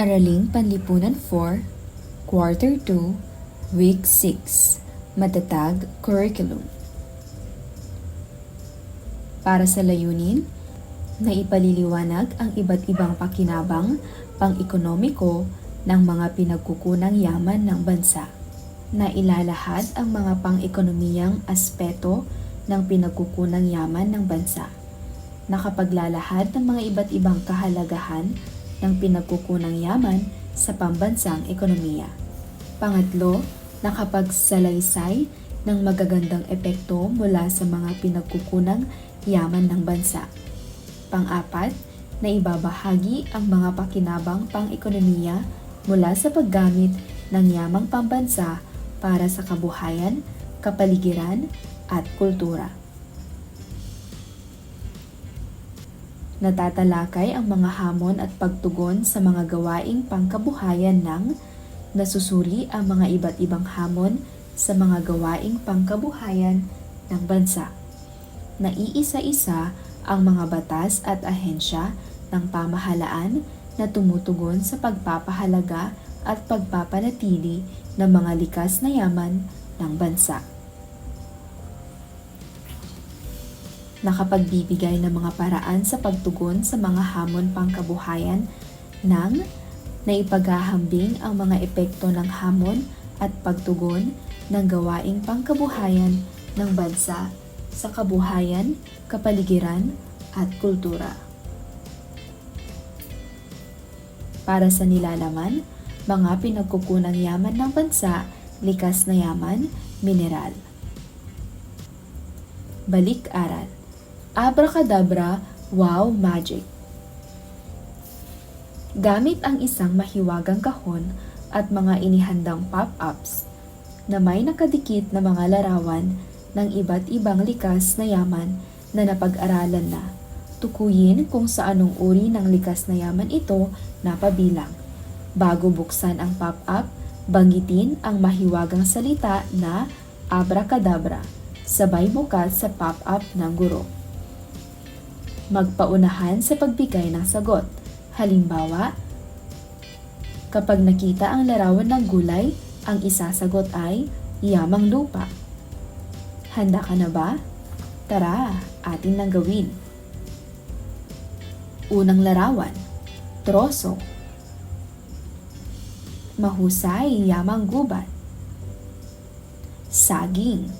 Araling Panlipunan 4, Quarter 2, Week 6, Matatag Curriculum. Para sa layunin, na ipaliliwanag ang iba't ibang pakinabang pang-ekonomiko ng mga pinagkukunang yaman ng bansa. Na ilalahad ang mga pang-ekonomiyang aspeto ng pinagkukunang yaman ng bansa. Nakapaglalahad ng mga iba't ibang kahalagahan ng pinagkukunang yaman sa pambansang ekonomiya. Pangatlo, nakapagsalaysay ng magagandang epekto mula sa mga pinagkukunang yaman ng bansa. Pang-apat, na ibabahagi ang mga pakinabang pang-ekonomiya mula sa paggamit ng yamang pambansa para sa kabuhayan, kapaligiran, at kultura. Natatalakay ang mga hamon at pagtugon sa mga gawaing pangkabuhayan ng nasusuri ang mga iba't ibang hamon sa mga gawaing pangkabuhayan ng bansa. Naiisa-isa ang mga batas at ahensya ng pamahalaan na tumutugon sa pagpapahalaga at pagpapanatili ng mga likas na yaman ng bansa. Nakapagbibigay ng mga paraan sa pagtugon sa mga hamon pangkabuhayan ng naipaghahambing ang mga epekto ng hamon at pagtugon ng gawaing pangkabuhayan ng bansa sa kabuhayan, kapaligiran at kultura. Para sa nilalaman, mga pinagkukunang yaman ng bansa, likas na yaman, mineral. Balik-aral Abracadabra, wow magic. Gamit ang isang mahiwagang kahon at mga inihandang pop-ups na may nakadikit na mga larawan ng iba't ibang likas na yaman na napag-aralan na. Tukuyin kung sa anong uri ng likas na yaman ito napabilang. Bago buksan ang pop-up, banggitin ang mahiwagang salita na abracadabra, sabay bukas sa pop-up ng guro magpaunahan sa pagbigay ng sagot. Halimbawa, kapag nakita ang larawan ng gulay, ang isasagot ay yamang lupa. Handa ka na ba? Tara, atin nang gawin. Unang larawan, troso. Mahusay, yamang gubat. Saging.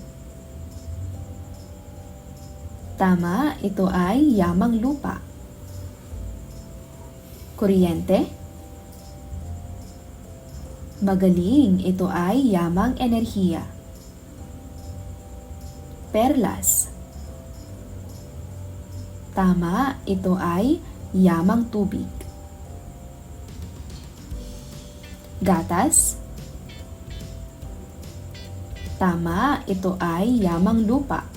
Tama, ito ay yamang lupa. Kuryente? Magaling, ito ay yamang enerhiya. Perlas. Tama, ito ay yamang tubig. Gatas? Tama, ito ay yamang lupa.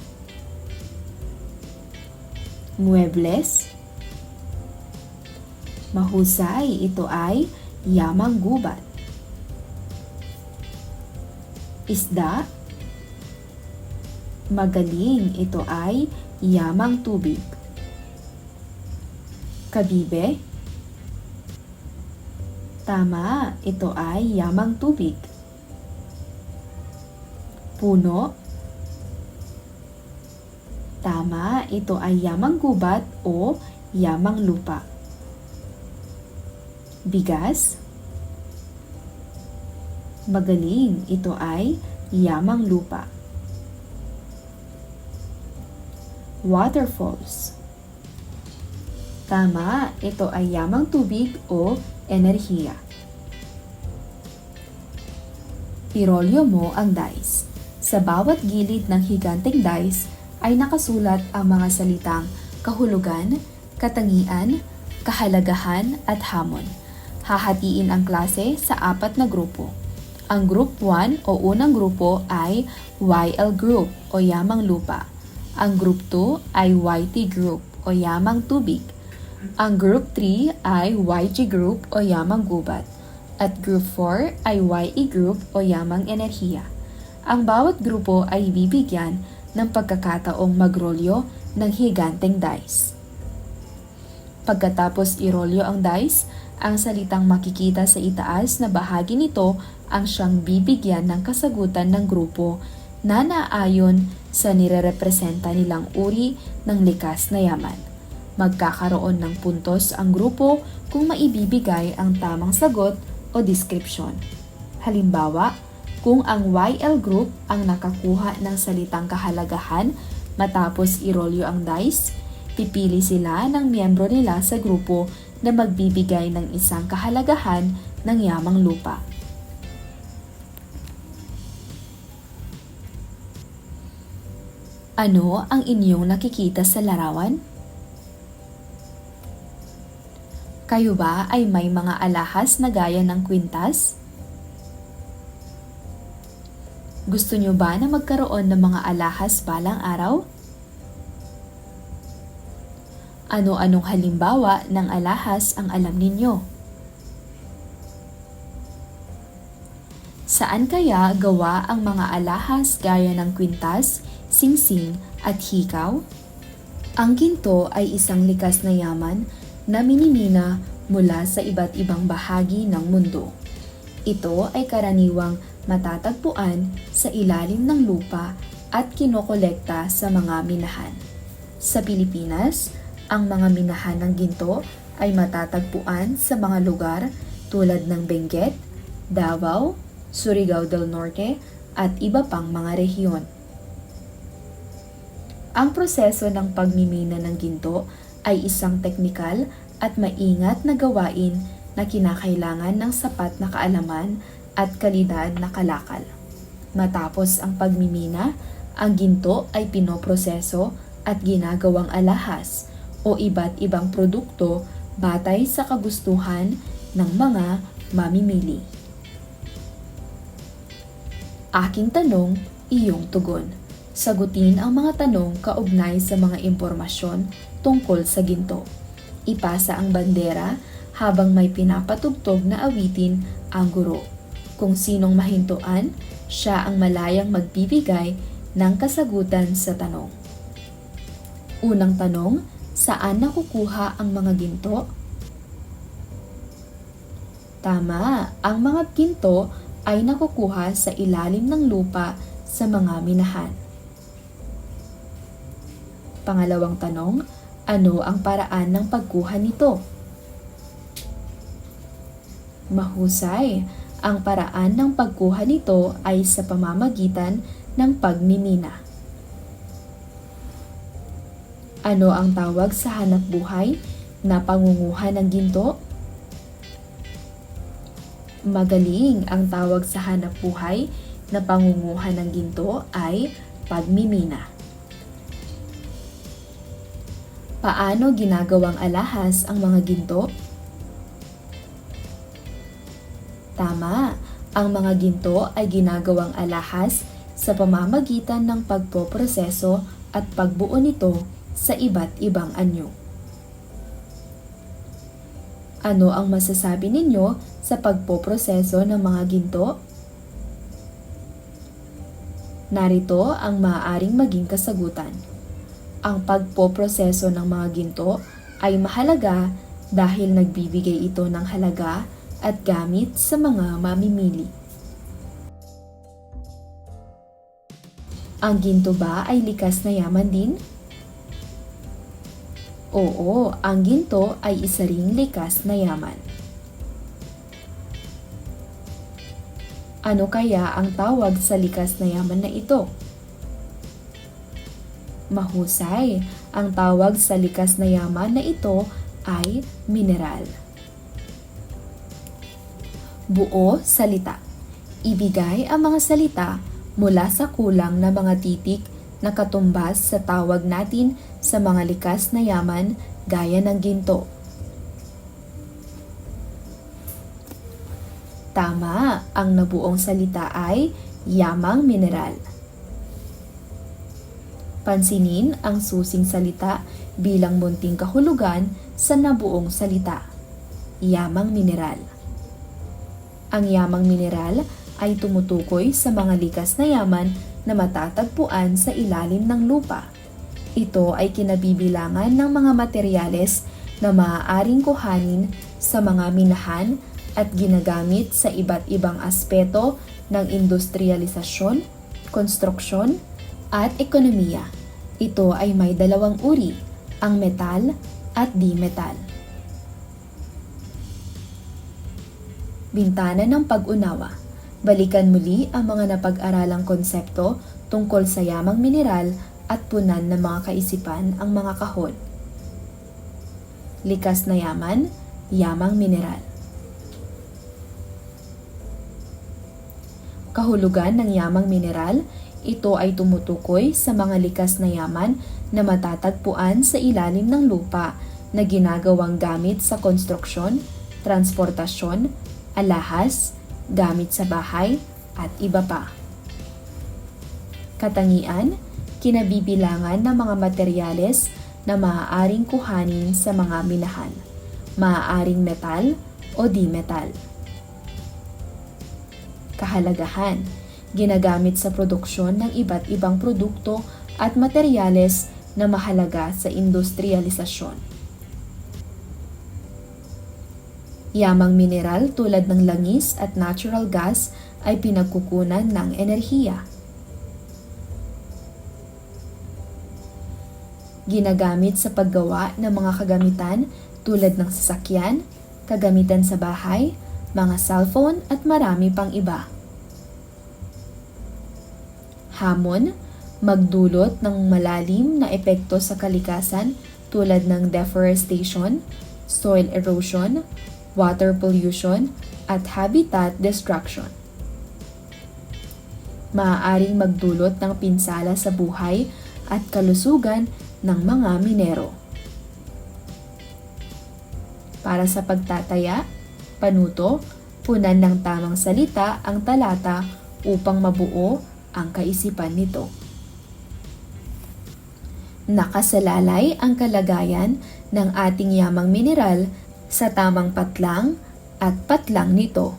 Muebles? Mahusay, ito ay yamang gubat. Isda? Magaling, ito ay yamang tubig. Kabibe? Tama, ito ay yamang tubig. Puno? Tama, ito ay yamang gubat o yamang lupa. Bigas? Magaling, ito ay yamang lupa. Waterfalls. Tama, ito ay yamang tubig o enerhiya. Irolyo mo ang dice. Sa bawat gilid ng higanteng dice, ay nakasulat ang mga salitang kahulugan, katangian, kahalagahan at hamon. Hahatiin ang klase sa apat na grupo. Ang Group 1 o unang grupo ay YL Group o Yamang Lupa. Ang Group 2 ay YT Group o Yamang Tubig. Ang Group 3 ay YG Group o Yamang Gubat. At Group 4 ay YE Group o Yamang Enerhiya. Ang bawat grupo ay bibigyan ng pagkakataong magrolyo ng higanteng dice. Pagkatapos irolyo ang dice, Ang salitang makikita sa itaas na bahagi nito ang siyang bibigyan ng kasagutan ng grupo na naayon sa nirerepresenta nilang uri ng likas na yaman. Magkakaroon ng puntos ang grupo kung maibibigay ang tamang sagot o description. Halimbawa, kung ang YL group ang nakakuha ng salitang kahalagahan matapos irolyo ang dice, pipili sila ng miyembro nila sa grupo na magbibigay ng isang kahalagahan ng yamang lupa. Ano ang inyong nakikita sa larawan? Kayo ba ay may mga alahas na gaya ng kwintas? Gusto nyo ba na magkaroon ng mga alahas balang araw? Ano-anong halimbawa ng alahas ang alam ninyo? Saan kaya gawa ang mga alahas gaya ng kwintas, singsing at hikaw? Ang ginto ay isang likas na yaman na minimina mula sa iba't ibang bahagi ng mundo. Ito ay karaniwang matatagpuan sa ilalim ng lupa at kinokolekta sa mga minahan. Sa Pilipinas, ang mga minahan ng ginto ay matatagpuan sa mga lugar tulad ng Benguet, Davao, Surigao del Norte at iba pang mga rehiyon. Ang proseso ng pagmimina ng ginto ay isang teknikal at maingat na gawain na kinakailangan ng sapat na kaalaman at kalidad na kalakal. Matapos ang pagmimina, ang ginto ay pinoproseso at ginagawang alahas o iba't ibang produkto batay sa kagustuhan ng mga mamimili. Aking tanong, iyong tugon. Sagutin ang mga tanong kaugnay sa mga impormasyon tungkol sa ginto. Ipasa ang bandera habang may pinapatugtog na awitin ang guro. Kung sinong mahintuan, siya ang malayang magbibigay ng kasagutan sa tanong. Unang tanong, saan nakukuha ang mga ginto? Tama, ang mga ginto ay nakukuha sa ilalim ng lupa sa mga minahan. Pangalawang tanong, ano ang paraan ng pagkuha nito? Mahusay, ang paraan ng pagkuha nito ay sa pamamagitan ng pagmimina. Ano ang tawag sa hanap buhay na pangunguha ng ginto? Magaling ang tawag sa hanap buhay na pangunguha ng ginto ay pagmimina. Paano ginagawang alahas ang mga ginto? Tama, ang mga ginto ay ginagawang alahas sa pamamagitan ng pagpoproseso at pagbuo nito sa iba't ibang anyo. Ano ang masasabi ninyo sa pagpoproseso ng mga ginto? Narito ang maaaring maging kasagutan ang pagpoproseso ng mga ginto ay mahalaga dahil nagbibigay ito ng halaga at gamit sa mga mamimili. Ang ginto ba ay likas na yaman din? Oo, ang ginto ay isa ring likas na yaman. Ano kaya ang tawag sa likas na yaman na ito? Mahusay, ang tawag sa likas na yaman na ito ay mineral. Buo salita. Ibigay ang mga salita mula sa kulang na mga titik na katumbas sa tawag natin sa mga likas na yaman gaya ng ginto. Tama, ang nabuong salita ay yamang mineral. Pansinin ang susing salita bilang munting kahulugan sa nabuong salita. Yamang mineral. Ang yamang mineral ay tumutukoy sa mga likas na yaman na matatagpuan sa ilalim ng lupa. Ito ay kinabibilangan ng mga materyales na maaaring kuhanin sa mga minahan at ginagamit sa iba't ibang aspeto ng industrialisasyon, konstruksyon, at ekonomiya. Ito ay may dalawang uri, ang metal at di-metal. Bintana ng pag-unawa. Balikan muli ang mga napag-aralang konsepto tungkol sa yamang mineral at punan ng mga kaisipan ang mga kahon. Likas na yaman, yamang mineral. Kahulugan ng yamang mineral, ito ay tumutukoy sa mga likas na yaman na matatagpuan sa ilalim ng lupa na ginagawang gamit sa konstruksyon, transportasyon, alahas, gamit sa bahay, at iba pa. Katangian, kinabibilangan ng mga materyales na maaaring kuhanin sa mga minahan, maaaring metal o di-metal. Kahalagahan, ginagamit sa produksyon ng iba't ibang produkto at materyales na mahalaga sa industrialisasyon. Yamang mineral tulad ng langis at natural gas ay pinagkukunan ng enerhiya. Ginagamit sa paggawa ng mga kagamitan tulad ng sasakyan, kagamitan sa bahay, mga cellphone at marami pang iba. Hamon, magdulot ng malalim na epekto sa kalikasan tulad ng deforestation, soil erosion, water pollution, at habitat destruction. Maaaring magdulot ng pinsala sa buhay at kalusugan ng mga minero. Para sa pagtataya, panuto, punan ng tamang salita ang talata upang mabuo ang kaisipan nito. Nakasalalay ang kalagayan ng ating yamang mineral sa tamang patlang at patlang nito.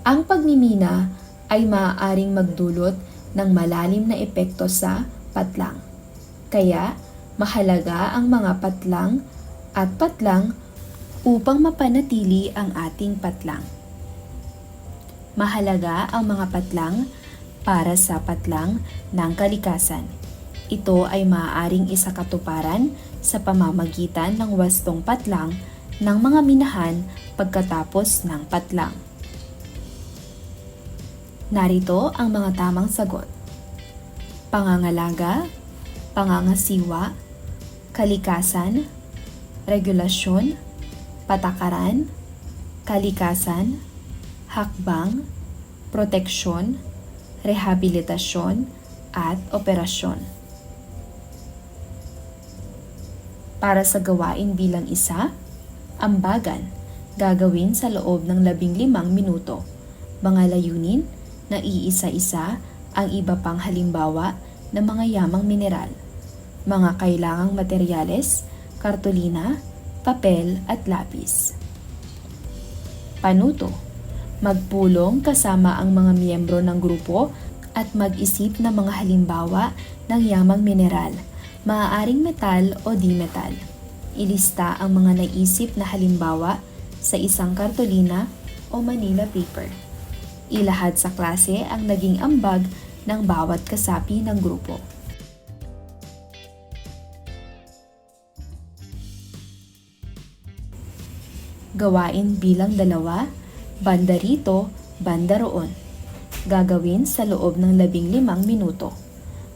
Ang pagmimina ay maaaring magdulot ng malalim na epekto sa patlang. Kaya, mahalaga ang mga patlang at patlang upang mapanatili ang ating patlang. Mahalaga ang mga patlang para sa patlang ng kalikasan. Ito ay maaaring isakatuparan sa pamamagitan ng wastong patlang ng mga minahan pagkatapos ng patlang. Narito ang mga tamang sagot. Pangangalaga, pangangasiwa, kalikasan, regulasyon, patakaran, kalikasan, hakbang, proteksyon, rehabilitasyon, at operasyon. Para sa gawain bilang isa, ambagan, gagawin sa loob ng labing limang minuto. Mga layunin na iisa-isa ang iba pang halimbawa ng mga yamang mineral, mga kailangang materyales, kartolina, papel at lapis. Panuto Magpulong kasama ang mga miyembro ng grupo at mag-isip ng mga halimbawa ng yamang mineral – maaaring metal o di-metal. Ilista ang mga naisip na halimbawa sa isang kartolina o Manila paper. Ilahad sa klase ang naging ambag ng bawat kasapi ng grupo. Gawain bilang dalawa, banda rito, banda roon. Gagawin sa loob ng labing limang minuto.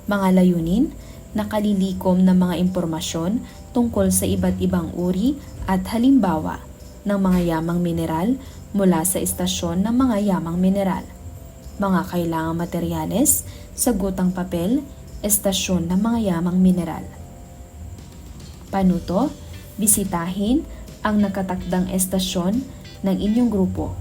Mga layunin, nakalilikom ng mga impormasyon tungkol sa iba't ibang uri at halimbawa ng mga yamang mineral mula sa istasyon ng mga yamang mineral, mga kailangang materyales, sagutang papel, estasyon ng mga yamang mineral. Panuto, bisitahin ang nakatakdang estasyon ng inyong grupo.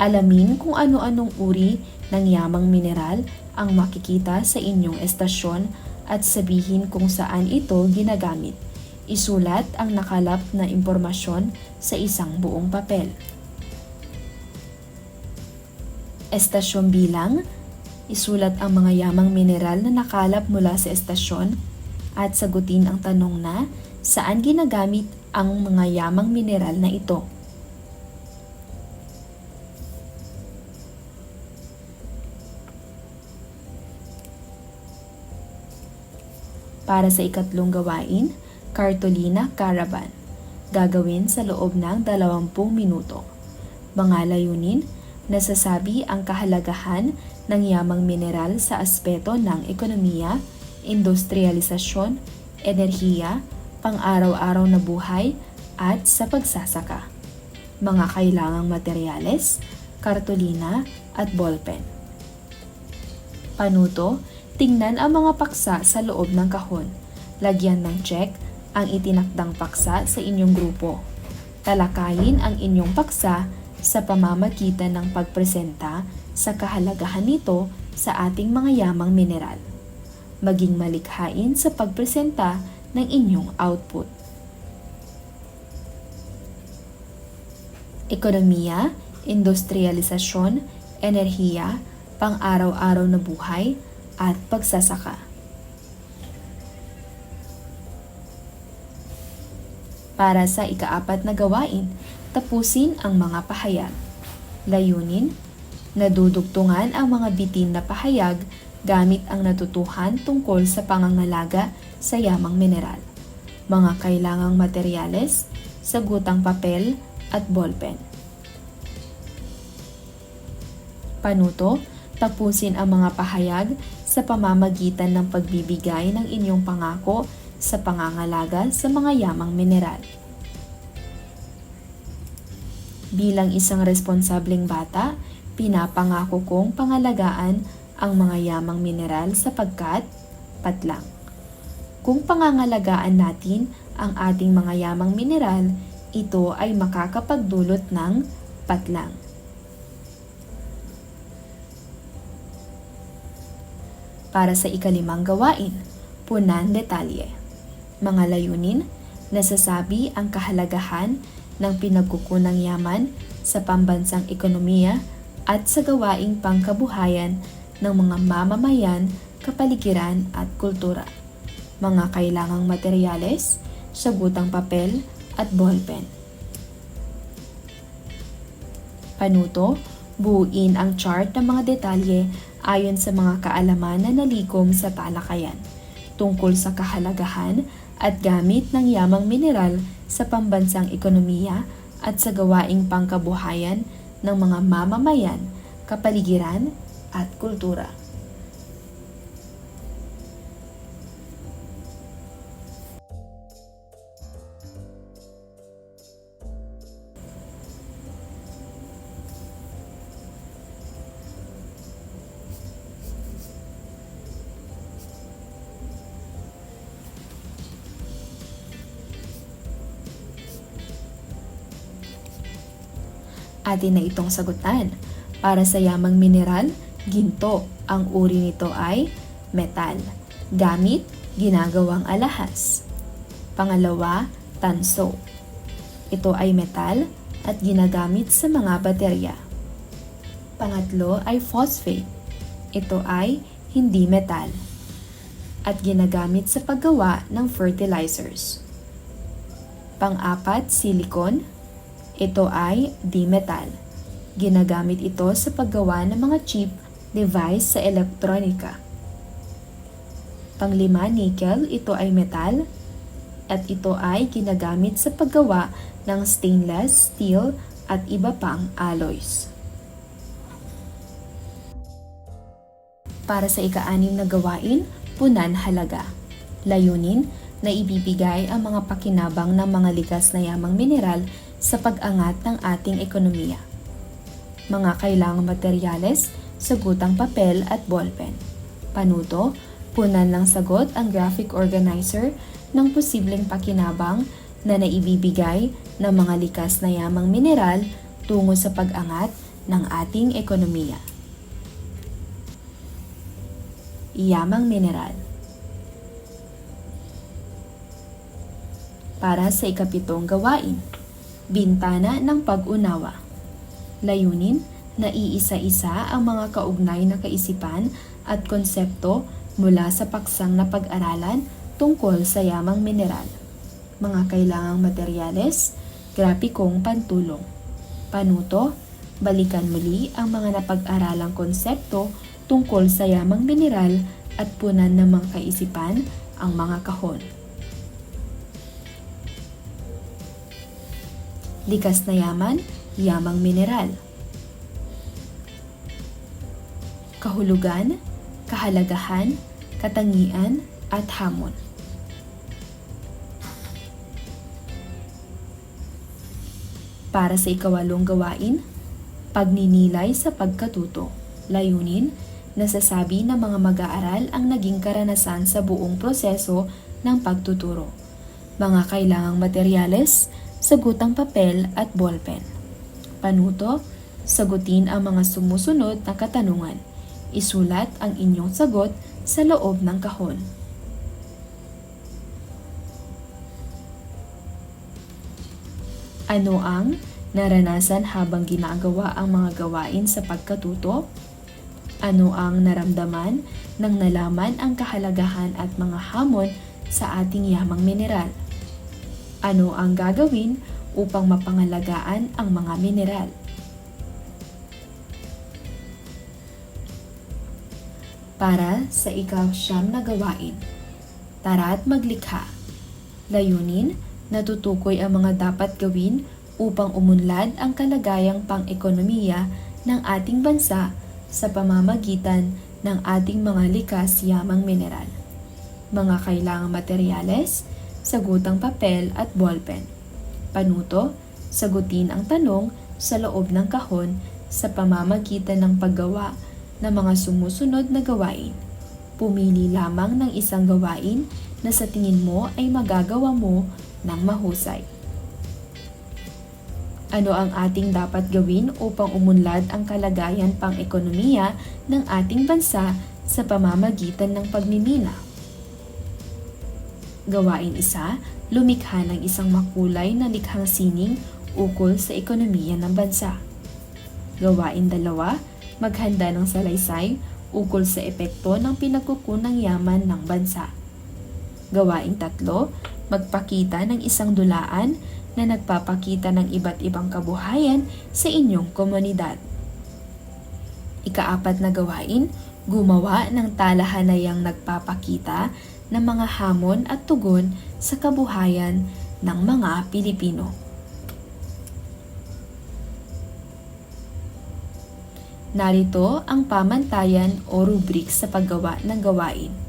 Alamin kung ano-anong uri ng yamang mineral ang makikita sa inyong estasyon at sabihin kung saan ito ginagamit. Isulat ang nakalap na impormasyon sa isang buong papel. Estasyon bilang, isulat ang mga yamang mineral na nakalap mula sa estasyon at sagutin ang tanong na saan ginagamit ang mga yamang mineral na ito. Para sa ikatlong gawain, Cartolina Caravan. Gagawin sa loob ng 20 minuto. Mga layunin, nasasabi ang kahalagahan ng yamang mineral sa aspeto ng ekonomiya, industrialisasyon, enerhiya, pang-araw-araw na buhay, at sa pagsasaka. Mga kailangang materyales, kartolina at ballpen. Panuto, tingnan ang mga paksa sa loob ng kahon. Lagyan ng check ang itinakdang paksa sa inyong grupo. Talakayin ang inyong paksa sa pamamagitan ng pagpresenta sa kahalagahan nito sa ating mga yamang mineral. Maging malikhain sa pagpresenta ng inyong output. Ekonomiya, industrialisasyon, enerhiya, pang-araw-araw na buhay, at pagsasaka. Para sa ikaapat na gawain, tapusin ang mga pahayag. Layunin, nadudugtungan ang mga bitin na pahayag gamit ang natutuhan tungkol sa pangangalaga sa yamang mineral, mga kailangang materyales, sagutang papel at ballpen. Panuto, tapusin ang mga pahayag sa pamamagitan ng pagbibigay ng inyong pangako sa pangangalaga sa mga yamang mineral. Bilang isang responsableng bata, pinapangako kong pangalagaan ang mga yamang mineral sapagkat patlang. Kung pangangalagaan natin ang ating mga yamang mineral, ito ay makakapagdulot ng patlang. Para sa ikalimang gawain, punan detalye. Mga layunin, nasasabi ang kahalagahan ng pinagkukunang yaman sa pambansang ekonomiya at sa gawaing pangkabuhayan ng mga mamamayan, kapaligiran at kultura. Mga kailangang materyales, sagutang papel at ballpen. Panuto, buuin ang chart ng mga detalye ayon sa mga kaalaman na nalikom sa talakayan tungkol sa kahalagahan at gamit ng yamang mineral sa pambansang ekonomiya at sa gawaing pangkabuhayan ng mga mamamayan, kapaligiran at kultura. Atin na itong sagutan. Para sa yamang mineral, ginto. Ang uri nito ay metal. Gamit, ginagawang alahas. Pangalawa, tanso. Ito ay metal at ginagamit sa mga baterya. Pangatlo ay phosphate. Ito ay hindi metal at ginagamit sa paggawa ng fertilizers. Pang-apat, silicon ito ay di-metal. Ginagamit ito sa paggawa ng mga chip device sa elektronika. Panglima, nickel. Ito ay metal at ito ay ginagamit sa paggawa ng stainless steel at iba pang alloys. Para sa ika-anim na gawain, punan halaga. Layunin na ibibigay ang mga pakinabang ng mga likas na yamang mineral sa pag-angat ng ating ekonomiya. Mga kailangang materyales, sagutang papel at ballpen. Panuto, punan ng sagot ang graphic organizer ng posibleng pakinabang na naibibigay ng mga likas na yamang mineral tungo sa pag-angat ng ating ekonomiya. Yamang mineral Para sa ikapitong gawain, Bintana ng Pag-unawa Layunin, na iisa-isa ang mga kaugnay na kaisipan at konsepto mula sa paksang na pag-aralan tungkol sa yamang mineral. mga kailangang materyales, grapikong pantulong. Panuto, balikan muli ang mga napag-aralang konsepto tungkol sa yamang mineral at punan ng mga kaisipan ang mga kahon. Likas na yaman, yamang mineral. Kahulugan, kahalagahan, katangian, at hamon. Para sa ikawalong gawain, pagninilay sa pagkatuto. Layunin, nasasabi ng mga mag-aaral ang naging karanasan sa buong proseso ng pagtuturo. Mga kailangang materyales, sagutang papel at ballpen. Panuto, sagutin ang mga sumusunod na katanungan. Isulat ang inyong sagot sa loob ng kahon. Ano ang naranasan habang ginagawa ang mga gawain sa pagkatuto? Ano ang naramdaman nang nalaman ang kahalagahan at mga hamon sa ating yamang mineral? Ano ang gagawin upang mapangalagaan ang mga mineral? Para sa ikaw siyam na gawain, tara't maglikha. Layunin, natutukoy ang mga dapat gawin upang umunlad ang kalagayang pang-ekonomiya ng ating bansa sa pamamagitan ng ating mga likas yamang mineral. Mga kailangang materyales, sagutang papel at ballpen. Panuto, sagutin ang tanong sa loob ng kahon sa pamamagitan ng paggawa ng mga sumusunod na gawain. Pumili lamang ng isang gawain na sa tingin mo ay magagawa mo ng mahusay. Ano ang ating dapat gawin upang umunlad ang kalagayan pang-ekonomiya ng ating bansa sa pamamagitan ng pagmimina? Gawain isa, lumikha ng isang makulay na likhang sining ukol sa ekonomiya ng bansa. Gawain dalawa, maghanda ng salaysay ukol sa epekto ng pinagkukunang yaman ng bansa. Gawain tatlo, magpakita ng isang dulaan na nagpapakita ng iba't ibang kabuhayan sa inyong komunidad. Ikaapat na gawain, gumawa ng talahanayang nagpapakita ng mga hamon at tugon sa kabuhayan ng mga Pilipino. Narito ang pamantayan o rubric sa paggawa ng gawain.